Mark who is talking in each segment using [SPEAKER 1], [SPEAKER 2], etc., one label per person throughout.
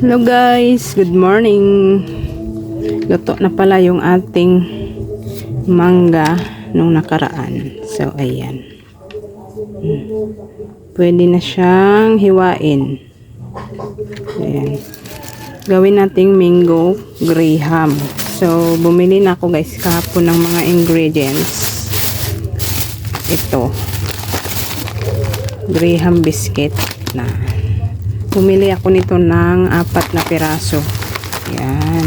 [SPEAKER 1] Hello guys, good morning. Luto na pala yung ating mangga nung nakaraan. So, ayan. Hmm. Pwede na siyang hiwain. Ayan. Gawin nating mango graham. So, bumili na ako guys kahapon ng mga ingredients. Ito. Graham biscuit na Bumili ako nito ng apat na piraso. Yan.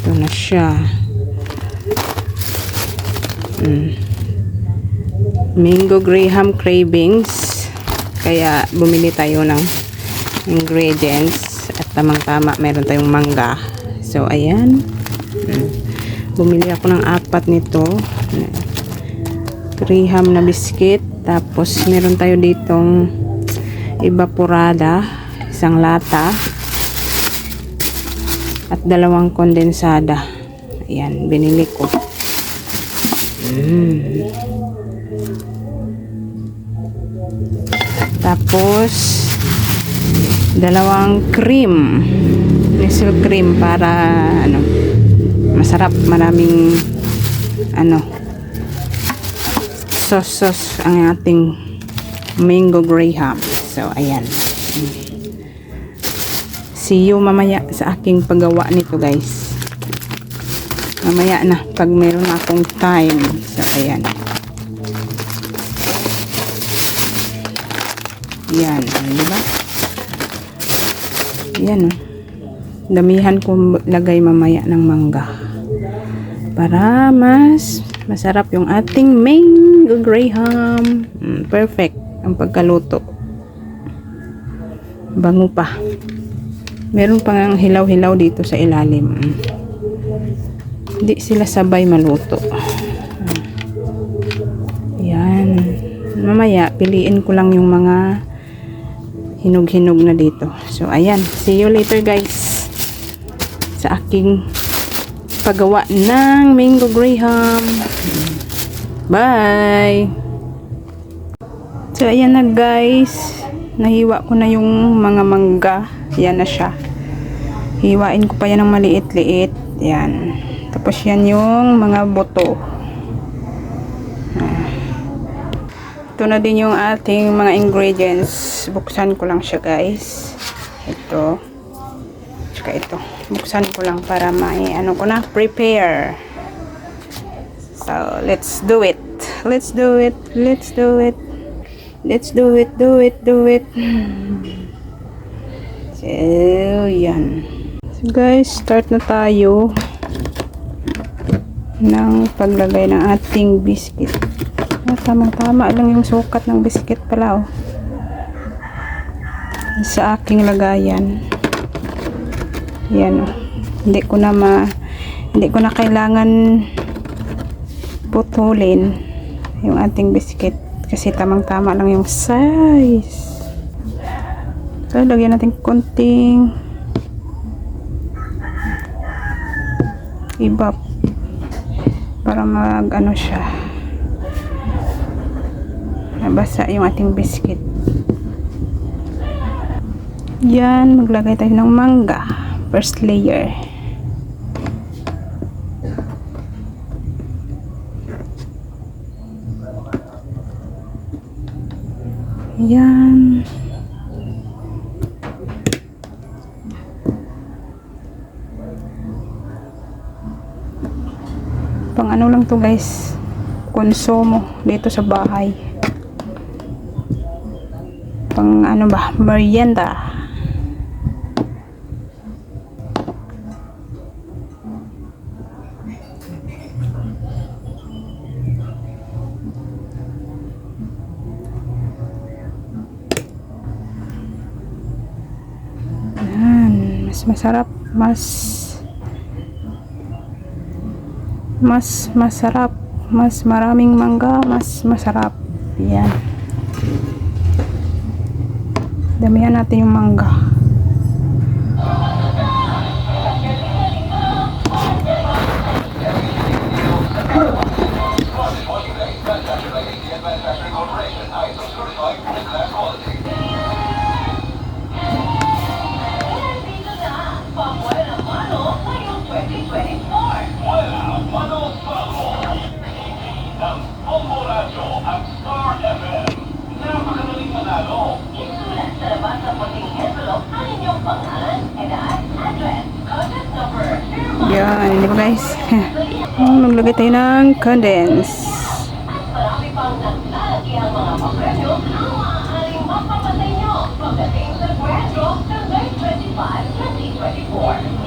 [SPEAKER 1] Ito na siya. Mm. Mango Graham Cravings. Kaya bumili tayo ng ingredients. At tamang-tama, meron tayong mangga. So, ayan. Mm. Bumili ako ng apat nito. Graham na biscuit. Tapos, meron tayo ditong evaporada, isang lata, at dalawang kondensada. Ayan, binili ko. Mm. Tapos, dalawang cream. Nestle cream para, ano, masarap, maraming, ano, sauce-sauce ang ating mango graham. So, ayan. See you mamaya sa aking paggawa nito, guys. Mamaya na, pag meron akong time. So, ayan. Yan, di ba? Yan, oh. Damihan ko lagay mamaya ng mangga. Para mas masarap yung ating mango graham. Mm, perfect ang pagkaluto bango pa. Meron pang hilaw-hilaw dito sa ilalim. Hindi sila sabay maluto. Yan. Mamaya piliin ko lang yung mga hinog-hinog na dito. So ayan. See you later guys. Sa aking paggawa ng mango graham. Bye! So ayan na guys nahiwa ko na yung mga mangga. Yan na siya. Hiwain ko pa yan ng maliit-liit. Yan. Tapos yan yung mga boto. Ito na din yung ating mga ingredients. Buksan ko lang siya guys. Ito. Tsaka ito. Buksan ko lang para may ano ko na prepare. So let's do it. Let's do it. Let's do it Let's do it, do it, do it. So, yan. So, guys, start na tayo ng paglagay ng ating biscuit. Ah, tamang-tama lang yung sukat ng biscuit pala, oh. Sa aking lagayan. Yan, oh. Hindi ko na ma... Hindi ko na kailangan putulin yung ating biscuit kasi tamang tama lang yung size. So lagyan natin konting ibap para mag ano siya. Nabasa yung ating biscuit. Yan maglagay tayo ng mangga. First layer Ayan. Pang ano lang to guys. Konsumo dito sa bahay. Pang ano ba? Merienda. Masarap mas mas masarap mas maraming mangga mas masarap. Yan. Damihan natin yung mangga.
[SPEAKER 2] tayo ng
[SPEAKER 3] maaaring mapapatay nyo pagdating sa presyo ng May 25, 2024.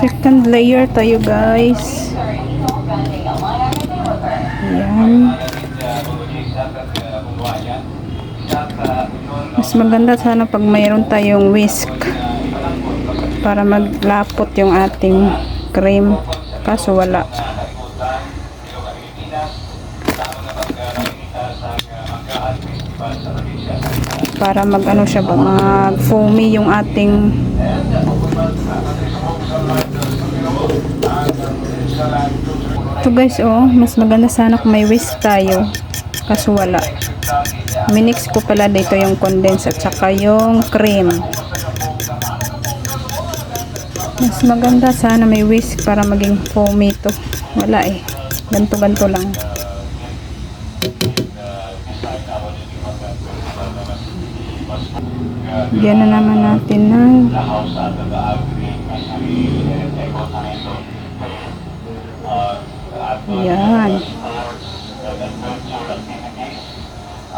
[SPEAKER 2] Second layer tayo guys. Yan. Mas maganda sana pag mayroon tayong whisk para maglapot yung ating cream. Kaso wala. Para mag ano siya ba, mag foamy yung ating Ito guys, oh, mas maganda sana kung may whisk tayo. Kaso wala. Minix ko pala dito yung condense at saka yung cream. Mas maganda sana may whisk para maging foamy to. Wala eh. Ganto-ganto lang. Bigyan na naman natin ng yan.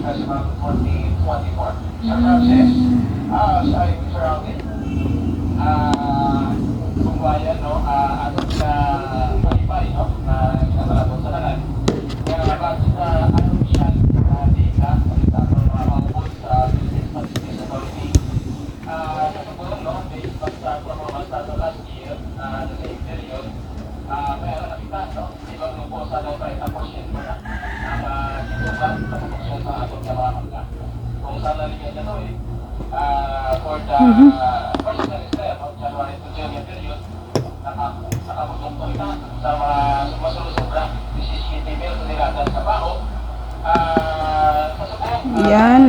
[SPEAKER 4] Festival 2024. Sir Francis, ah, sa Sir Alvin, ah, kung bayan, no, ah, ano sa palibay, no, na nakalabot sa lalan. Kaya bakit sa ano yan, ah, di ka, balita ko mga maubos sa Business Facilities Authority. Ah, sa pagkulong, no, may basta sa mga basta sa last year, ah, sa same period, ah, may alam nakita, no, ibang lupo sa daw tayo tapos yun mo na. Ang ah, dito sa pagkukulong sa atong sa mga mga. Kung saan naligyan na to eh, ah, for the first semester, January to June period, naka- nakapagtungtong na sa mga masulusubra, PCCT bill, nilatan sa baho. Ah, sa subong, ah,
[SPEAKER 2] Yan.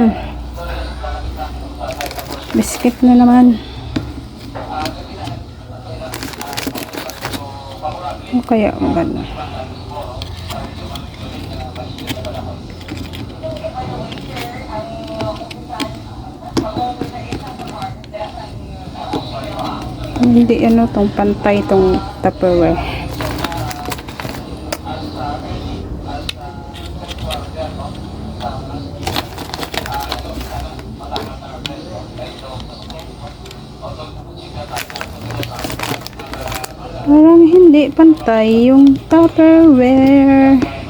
[SPEAKER 2] Biscuit na naman. O kaya maganda. Hindi ano tong pantay tong Tupperware. Parang hindi pantay yung Tupperware.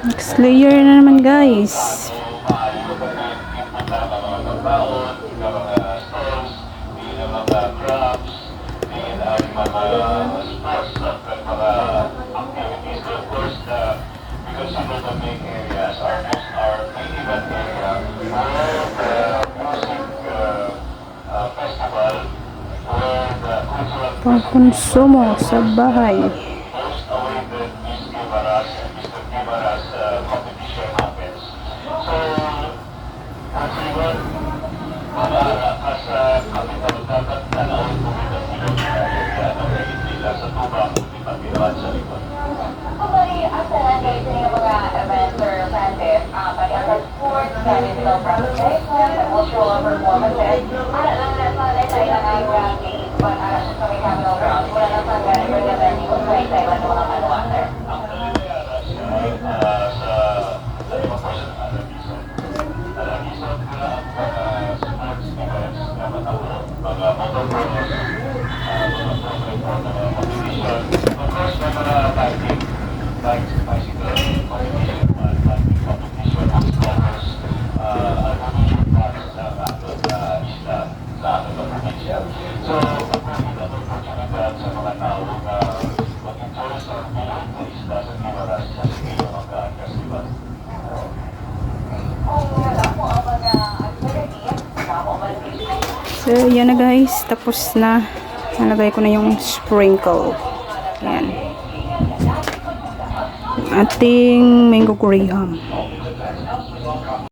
[SPEAKER 1] Next layer na naman guys. Pangkonsumo sa bahay.
[SPEAKER 2] Kumari, asa na kayo sa sports, physical presentation, emotional performances, para lang na sa lang ang ranking, の方からごの方からご覧の方にごの方にご覧
[SPEAKER 1] So, yan na guys. Tapos na. Nalagay ko na yung sprinkle. Yan. Ating mango graham.